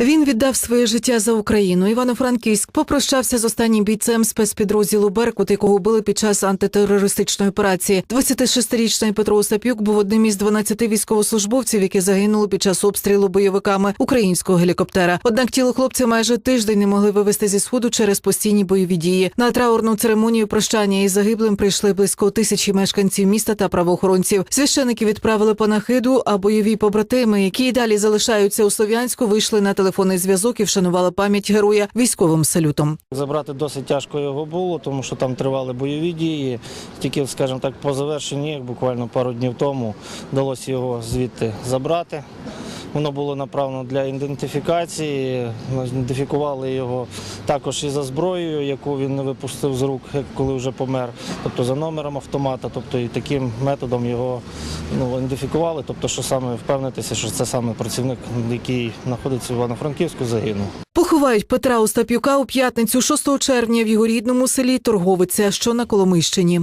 Він віддав своє життя за Україну. Івано-Франківськ попрощався з останнім бійцем спецпідрозділу Беркут, якого вбили під час антитерористичної операції. 26-річний Петро Остапюк був одним із 12 військовослужбовців, які загинули під час обстрілу бойовиками українського гелікоптера. Однак тіло хлопця майже тиждень не могли вивезти зі сходу через постійні бойові дії. На траурну церемонію прощання із загиблим прийшли близько тисячі мешканців міста та правоохоронців. Священики відправили панахиду, а бойові побратими, які й далі залишаються у Слов'янську, вийшли на телефонний зв'язок і вшанували пам'ять героя військовим салютом. Забрати досить тяжко його було, тому що там тривали бойові дії. Тільки, скажімо так, по завершенні, буквально пару днів тому, вдалося його звідти забрати. Воно було направлено для ідентифікації. Ідентифікували його також і за зброєю, яку він не випустив з рук, коли вже помер, тобто за номером автомата, тобто і таким методом його ну, ідентифікували, тобто, що саме впевнитися, що це саме працівник, який знаходиться в Івано-Франківську, загинув. Поховають Петра Остапюка у п'ятницю 6 червня в його рідному селі Торговиця, що на Коломийщині.